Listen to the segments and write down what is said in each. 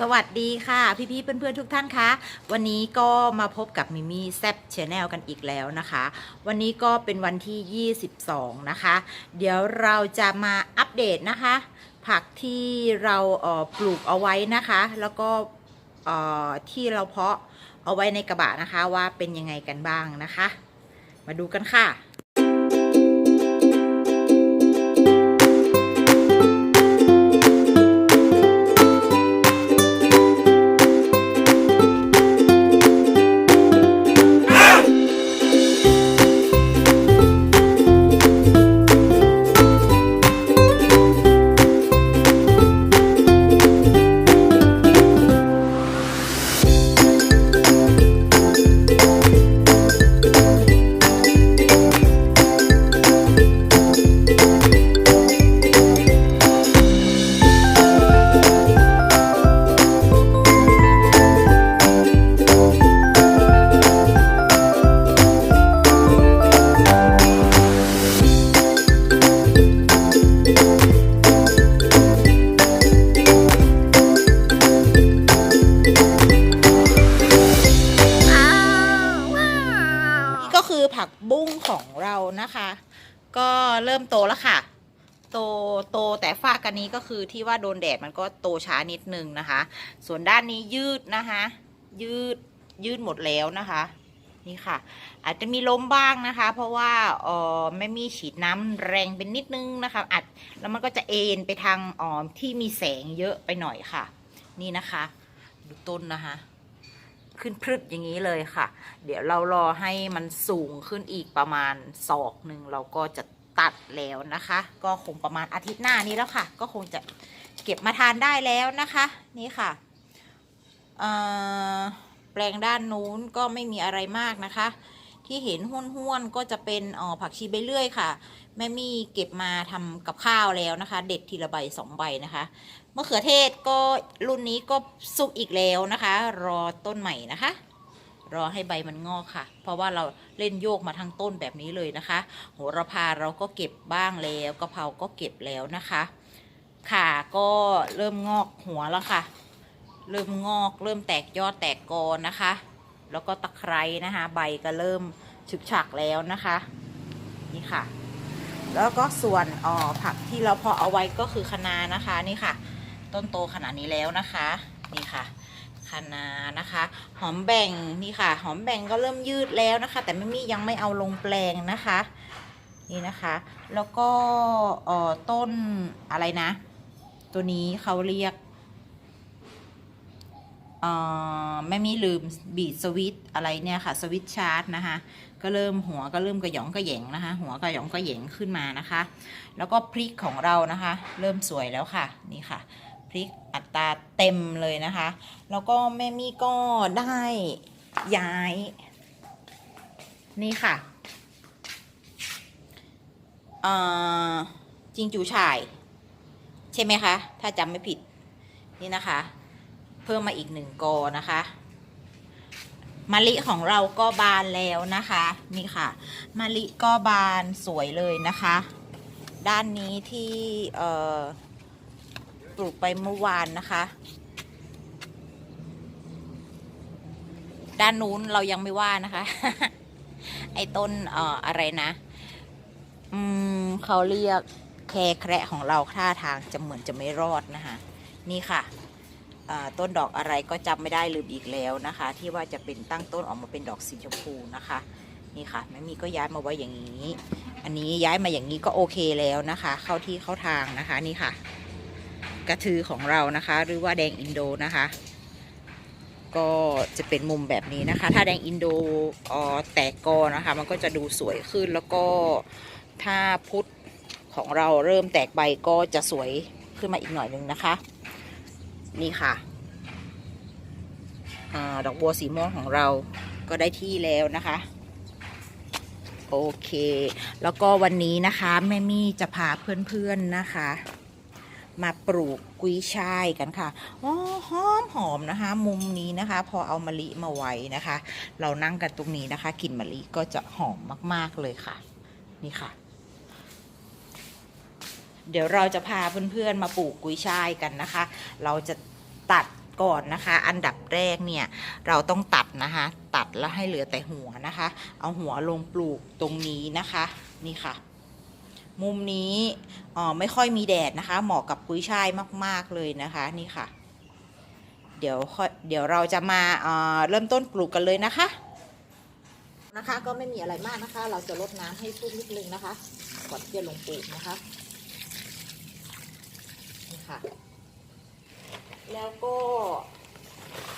สวัสดีค่ะ พี่ๆเพื่อนๆทุกท่านคะวันนี้ก็มาพบกับมิมี่แซบชแนลกันอีกแล้วนะคะ วันนี้ก็เป็นวันที่ 22 นะคะ เดี๋ยวเราจะมาอัปเดตนะคะ ผักที่เราเอ่อปลูกเอาไว้นะคะ แล้วก็เอ่อที่เราเพาะเอาไว้ในกระบะนะคะว่าเป็นยังไงกันบ้างนะคะ มาดูกันค่ะ ก็เริ่มโตแล้วค่ะ โตโตแต่ฝ้ากกันนี้ก็คือที่ว่าโดนแดดมันก็โตช้านิดนึงนะคะ ส่วนด้านนี้ยืดนะคะ ยืดยืดหมดแล้วนะคะ นี่ค่ะ อาจจะมีล้มบ้างนะคะ เพราะว่าเออไม่มีฉีดน้ำแรงเป็นนิดนึงนะคะอัดแล้วมันก็จะเอ็นไปทางอ๋อที่มีแสงเยอะไปหน่อยค่ะ นี่นะคะ ดูต้นนะคะ ขึ้นพรึดอย่างนี้เลยค่ะ เดี๋ยวเรารอให้มันสูงขึ้นอีกประมาณศอกหนึ่งเราก็จะตัดแล้วนะคะ ก็คงประมาณอาทิตย์หน้านี้แล้วค่ะ ก็คงจะเก็บมาทานได้แล้วนะคะ นี่ค่ะแปลงด้านนู้นก็ไม่มีอะไรมากนะคะ ที่เห็นห้วนๆก็จะเป็นอ๋อผักชีใบเลื่อยค่ะ แม่มี่เก็บมาทำกับข้าวแล้วนะคะ เด็ดทีละใบสองใบนะคะ มะเขือเทศก็รุ่นนี้ก็สุกอีกแล้วนะคะ รอต้นใหม่นะคะ รอให้ใบมันงอกค่ะ เพราะว่าเราเล่นโยกมาทั้งต้นแบบนี้เลยนะคะ โหระพาเราก็เก็บบ้างแล้วกะเพราก็เก็บแล้วนะคะขาก็เริ่มงอกหัวแล้วค่ะ เริ่มงอกเริ่มแตกยอดแตกกอนะคะ แล้วก็ตะไคร้นะคะ ใบก็เริ่มฉึกฉักแล้วนะคะ นี่ค่ะ แล้วก็ส่วนออผักที่เราเพาะเอาไว้ก็คือคะน้านะคะนี่ค่ะ ต้นโตขนาดนี้แล้วนะคะ นี่ค่ะคะนานะคะ หอมแบ่งนี่ค่ะ หอมแบ่งก็เริ่มยืดแล้วนะคะ แต่ไม่มียังไม่เอาลงแปลงนะคะ นี่นะคะ แล้วก็ออต้นอะไรนะ ตัวนี้เขาเรียกเอ่อไม่มีลืมบีดสวิตอะไรเนี่ยค่ะ สวิตชาร์จนะคะ ก็เริ่มหัวก็เริ่มกระหยองกระแยงนะคะ หัวกระหยองกระแยงขึ้นมานะคะ แล้วก็พริกของเรานะคะ เริ่มสวยแล้วค่ะ นี่ค่ะ พริกอัตราเต็มเลยนะคะ แล้วก็แม่มี่ก็ได้ย้าย นี่ค่ะจิงจูฉ่าย ใช่ไหมคะ ถ้าจำไม่ผิดนี่นะคะ เพิ่มมาอีกหนึ่งกอนะคะมะลิของเราก็บานแล้วนะคะ นี่ค่ะมะลิก็บานสวยเลยนะคะ ด้านนี้ที่เอ่อ ปลูกไปเมื่อวานนะคะ ด้านนู้นเรายังไม่ว่านะคะ ไอ้ต้นเอ่ออะไรนะ อืมเขาเรียกแคแคระของเราท่าทางจะเหมือนจะไม่รอดนะคะ นี่ค่ะต้นดอกอะไรก็จำไม่ได้ลืมอีกแล้วนะคะ ที่ว่าจะเป็นตั้งต้นออกมาเป็นดอกสีชมพูนะคะ นี่ค่ะแม่มีก็ย้ายมาไว้อย่างนี้ อันนี้ย้ายมาอย่างนี้ก็โอเคแล้วนะคะ เข้าที่เข้าทางนะคะนี่ค่ะ กระทือของเรานะคะ หรือว่าแดงอินโดนะคะ ก็จะเป็นมุมแบบนี้นะคะ ถ้าแดงอินโดอ่อแตกกอนะคะ มันก็จะดูสวยขึ้นแล้วก็ถ้าพุทธของเราเริ่มแตกใบก็จะสวยขึ้นมาอีกหน่อยนึงนะคะ นี่ค่ะอดอกบัวสีม่วงของเราก็ได้ที่แล้วนะคะ โอเค แล้วก็วันนี้นะคะ แม่มี่จะพาเพื่อนๆนะคะ มาปลูกกุยช่ายกันค่ะอ๋อหอมหอมนะคะ มุมนี้นะคะ พอเอามะลิมาไว้นะคะ เรานั่งกันตรงนี้นะคะกลิ่นมะลิก็จะหอมมาก ๆเลยค่ะ นี่ค่ะ เดี๋ยวเราจะพาเพื่อนๆมาปลูกกุยช่ายกันนะคะ เราจะตัดก่อนนะคะ อันดับแรกเนี่ยเราต้องตัดนะคะ ตัดแล้วให้เหลือแต่หัวนะคะ เอาหัวลงปลูกตรงนี้นะคะ นี่ค่ะ มุมนี้อ่อไม่ค่อยมีแดดนะคะ เหมาะกับกุ้ยช่ายมาก ๆ เลยนะคะนี่ค่ะ เดี๋ยวค่อยเดี๋ยวเราจะมาเอ่อเริ่มต้นปลูกกันเลยนะคะ นะคะก็ไม่มีอะไรมากนะคะ เราจะลดน้ำให้ชุ่มนิดนึงนะคะก่อนที่จะลงปลูกนะคะนี่ค่ะ แล้วก็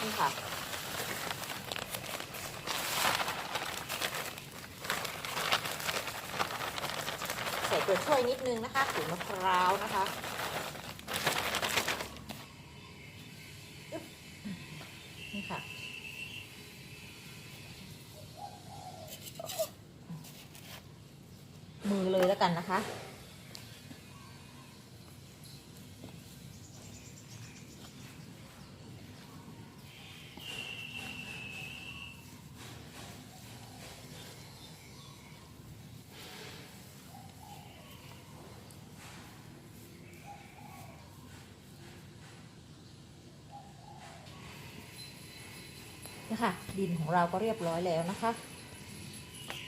นี่ค่ะ ใส่ตัวช่วยนิดนึงนะคะขูดมะพร้าวนะคะนี่ค่ะมือเลยแล้วกันนะคะ นี่ค่ะ ดินของเราก็เรียบร้อยแล้วนะคะ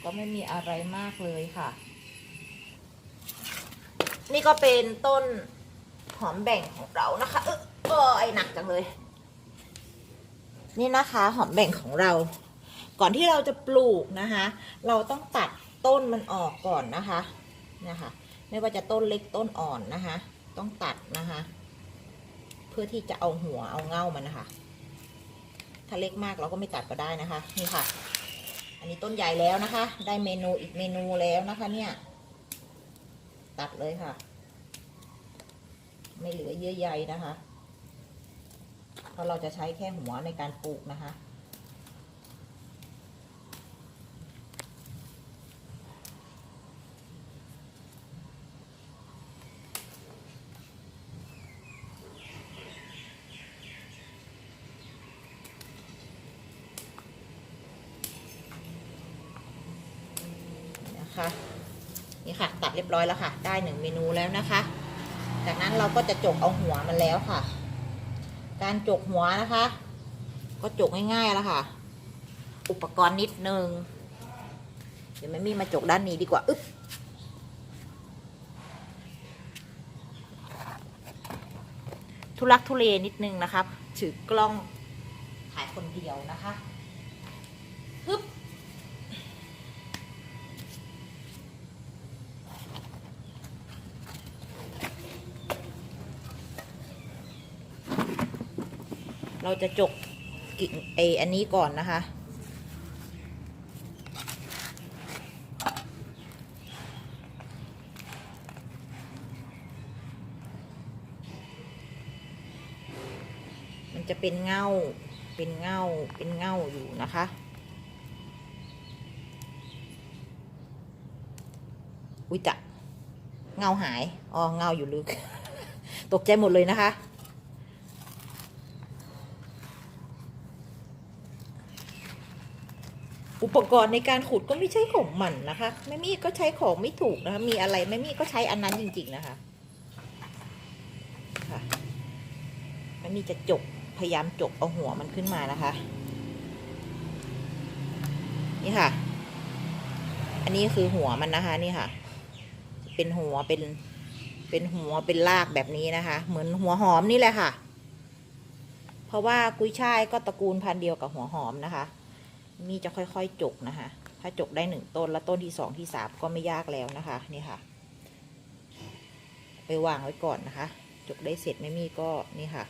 ก็ไม่มีอะไรมากเลยค่ะ นี่ก็เป็นต้นหอมแบ่งของเรานะคะเออเออไอหนักจังเลย นี่นะคะหอมแบ่งของเรา ก่อนที่เราจะปลูกนะคะ เราต้องตัดต้นมันออกก่อนนะคะนะคะ ไม่ว่าจะต้นเล็กต้นอ่อนนะคะ ต้องตัดนะคะ เพื่อที่จะเอาหัวเอาเง่ามันนะคะ ถ้าเล็กมากเราก็ไม่ตัดก็ได้นะคะ นี่ค่ะ อันนี้ต้นใหญ่แล้วนะคะ ได้เมนูอีกเมนูแล้วนะคะ เนี่ย ตัดเลยค่ะ ไม่เหลือเยื่อใยนะคะ เพราะเราจะใช้แค่หัวในการปลูกนะคะ นะคะนี่ค่ะ ตัดเรียบร้อยแล้วค่ะ ได้หนึ่งเมนูแล้วนะคะ จากนั้นเราก็จะจกเอาหัวมันแล้วค่ะ การจกหัวนะคะ ก็จกง่ายๆแล้วค่ะ อุปกรณ์นิดนึงเดี๋ยวแม่มี่มาจกด้านนี้ดีกว่าอึ๊บทุลักทุเลนิดนึงนะครับถือกล้องถ่ายคนเดียวนะคะ เราจะจกกิ่งไออันนี้ก่อนนะคะ มันจะเป็นเงาเป็นเงาเป็นเงาอยู่นะคะอุ้ยจะเงาหาย อ๋อ เงาอยู่ลึก ตกใจหมดเลยนะคะ อุปกรณ์ในการขุดก็ไม่ใช่ของหมันนะคะแม่มี่ก็ใช้ของไม่ถูกนะคะ มีอะไรแม่มี่ก็ใช้อันนั้นจริง ๆนะคะค่ะแม่มี่จะจกพยายามจกเอาหัวมันขึ้นมานะคะ นี่ค่ะ อันนี้คือหัวมันนะคะ นี่ค่ะ เป็นหัวเป็น เป็นหัวเป็นรากแบบนี้นะคะ เหมือนหัวหอมนี่แหละค่ะ เพราะว่ากุ้ยช่ายก็ตระกูลพันธุ์เดียวกับหัวหอมนะคะ มีจะค่อยๆจกนะคะ ถ้าจกได้หนึ่งต้นแล้วต้นที่สองที่สามก็ไม่ยากแล้วนะคะ นี่ค่ะ ไปวางไว้ก่อนนะคะ จกได้เสร็จไม่มีก็นี่ค่ะ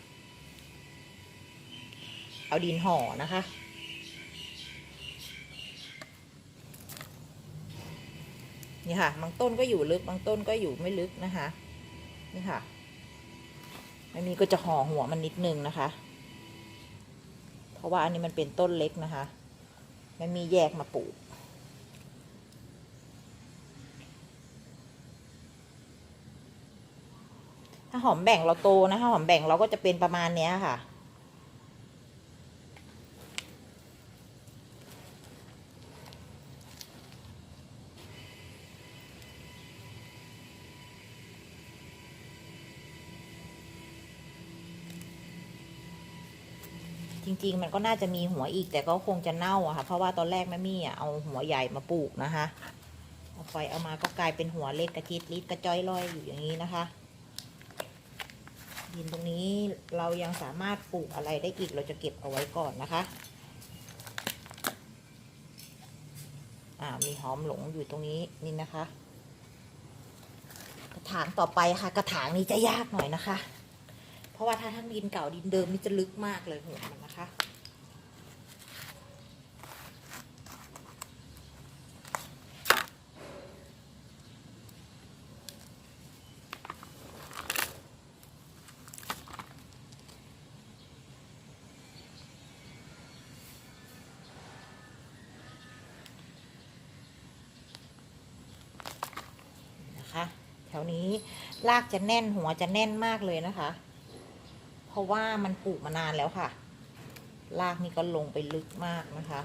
เอาดินห่อนะคะนี่ค่ะ บางต้นก็อยู่ลึก บางต้นก็อยู่ไม่ลึกนะคะ นี่ค่ะ ไม่มีก็จะห่อหัวมันนิดนึงนะคะ เพราะว่าอันนี้มันเป็นต้นเล็กนะคะ ไม่มีแยกมาปลูก ถ้าหอมแบ่งเราโตนะถ้าหอมแบ่งเราก็จะเป็นประมาณเนี้ยค่ะ จริง ๆ มันก็น่าจะมีหัวอีกแต่ก็คงจะเน่าอะค่ะ เพราะว่าตอนแรกแม่มี่อะเอาหัวใหญ่มาปลูกนะคะเอาไฟเอามาก็กลายเป็นหัวเล็กกระจิตลิดกระจ้อยลอยอยู่อย่างนี้นะคะ ดินตรงนี้เรายังสามารถปลูกอะไรได้อีกเราจะเก็บเอาไว้ก่อนนะคะอ่ามีหอมหลงอยู่ตรงนี้นี่นะคะ กระถางต่อไปค่ะ กระถางนี้จะยากหน่อยนะคะ ราะว่าถ้าทั้งดินเก่าดินเดิมนี่จะลึกมากเลยหัวมันนะคะนะคะแถวนี้รากจะแน่นหัวจะแน่นมากเลยนะคะ เพราะว่ามันปลูกมานานแล้วค่ะ รากนี่ก็ลงไปลึกมากนะคะ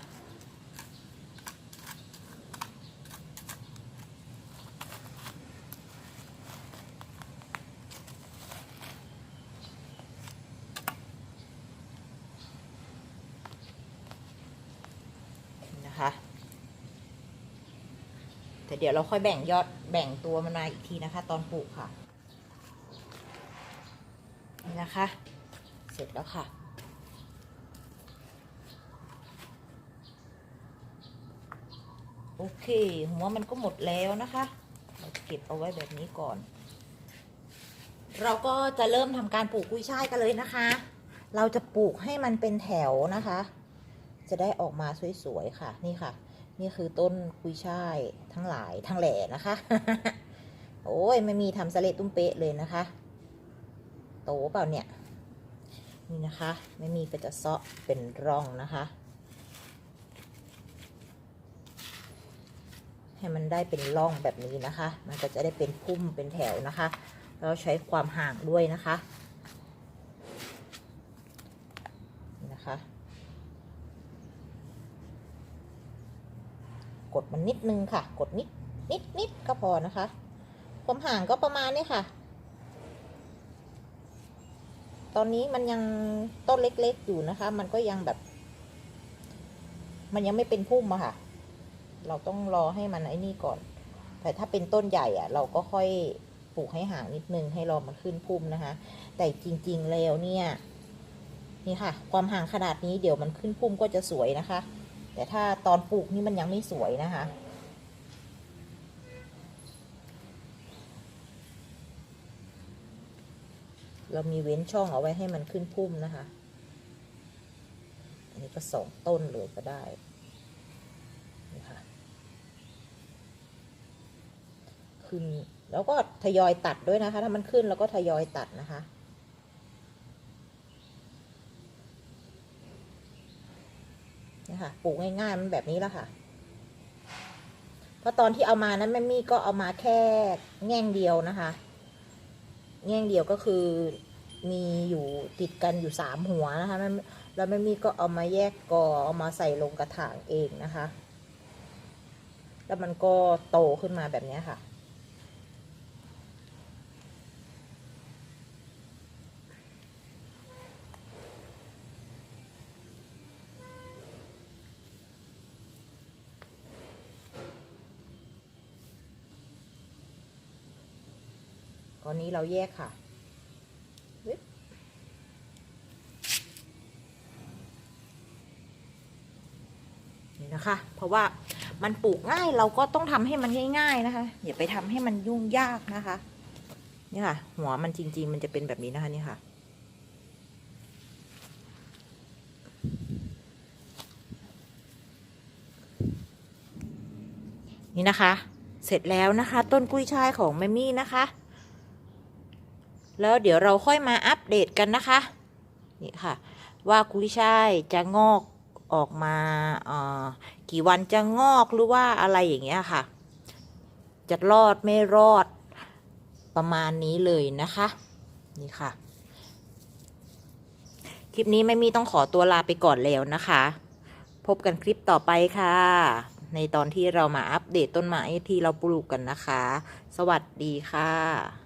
นะคะแต่เดี๋ยวเราค่อยแบ่งยอดแบ่งตัวมันมาอีกทีนะคะ ตอนปลูกค่ะนี่นะคะ เสร็จแล้วค่ะ โอเคหัวมันก็หมดแล้วนะคะ เราเก็บเอาไว้แบบนี้ก่อน เราก็จะเริ่มทำการปลูกกุ้ยช่ายกันเลยนะคะ เราจะปลูกให้มันเป็นแถวนะคะ จะได้ออกมาสวยๆค่ะ นี่ค่ะ นี่คือต้นกุยช่ายทั้งหลายทั้งแหล่นะคะ โอ้ยไม่มีทำสเลตุ้มเป๊ะเลยนะคะ โตเปล่าเนี่ย นี่นะคะ ไม่มีก็จะเซาะเป็นร่องนะคะ ให้มันได้เป็นร่องแบบนี้นะคะ มันก็จะได้เป็นพุ่มเป็นแถวนะคะ แล้วใช้ความห่างด้วยนะคะนี่นะคะ กดมันนิดนึงค่ะ กดนิดนิดนิดก็พอนะคะ ความห่างก็ประมาณนี้ค่ะ ตอนนี้มันยังต้นเล็กๆอยู่นะคะ มันก็ยังแบบ มันยังไม่เป็นพุ่มอะค่ะ เราต้องรอให้มันไอ้นี่ก่อน แต่ถ้าเป็นต้นใหญ่อะเราก็ค่อยปลูกให้ห่างนิดนึงให้รอมันขึ้นพุ่มนะคะ แต่จริงๆแล้วเนี่ย นี่ค่ะ ความห่างขนาดนี้เดี๋ยวมันขึ้นพุ่มก็จะสวยนะคะ แต่ถ้าตอนปลูกนี่มันยังไม่สวยนะคะ เรามีเว้นช่องเอาไว้ให้มันขึ้นพุ่มนะคะ อันนี้ก็สองต้นเลยก็ได้นี่ค่ะขึ้นแล้วก็ทยอยตัดด้วยนะคะ ถ้ามันขึ้นแล้วก็ทยอยตัดนะคะนี่ค่ะปลูกง่ายๆมันแบบนี้แล้วค่ะเพราะตอนที่เอามานั้นแม่มี่ก็เอามาแค่แง่งเดียวนะคะ แง่งเดียวก็คือมีอยู่ติดกันอยู่สามหัวนะคะแล้วแม่มีก็เอามาแยกกอเอามาใส่ลงกระถางเองนะคะ แล้วมันก็โตขึ้นมาแบบนี้ค่ะ ต อนนี้เราแยกค่ะ นี่นะคะ เพราะว่ามันปลูกง่ายเราก็ต้องทำให้มันง่าย ๆนะคะ อย่าไปทำให้มันยุ่งยากนะคะ นี่ค่ะ หัวมันจริง ๆ มันจะเป็นแบบนี้นะคะนี่ค่ะนี่นะคะ เสร็จแล้วนะคะ ต้นกุ้ยช่ายของแมมี่นะคะ แล้วเดี๋ยวเราค่อยมาอัปเดตกันนะคะ นี่ค่ะ ว่ากุ้ยช่ายจะงอกออกมาเอ่อกี่วันจะงอกหรือว่าอะไรอย่างเงี้ยค่ะ จะรอดไม่รอดประมาณนี้เลยนะคะ นี่ค่ะ คลิปนี้ไม่มีต้องขอตัวลาไปก่อนแล้วนะคะ พบกันคลิปต่อไปค่ะ ในตอนที่เรามาอัปเดตต้นไม้ที่เราปลูกกันนะคะ สวัสดีค่ะ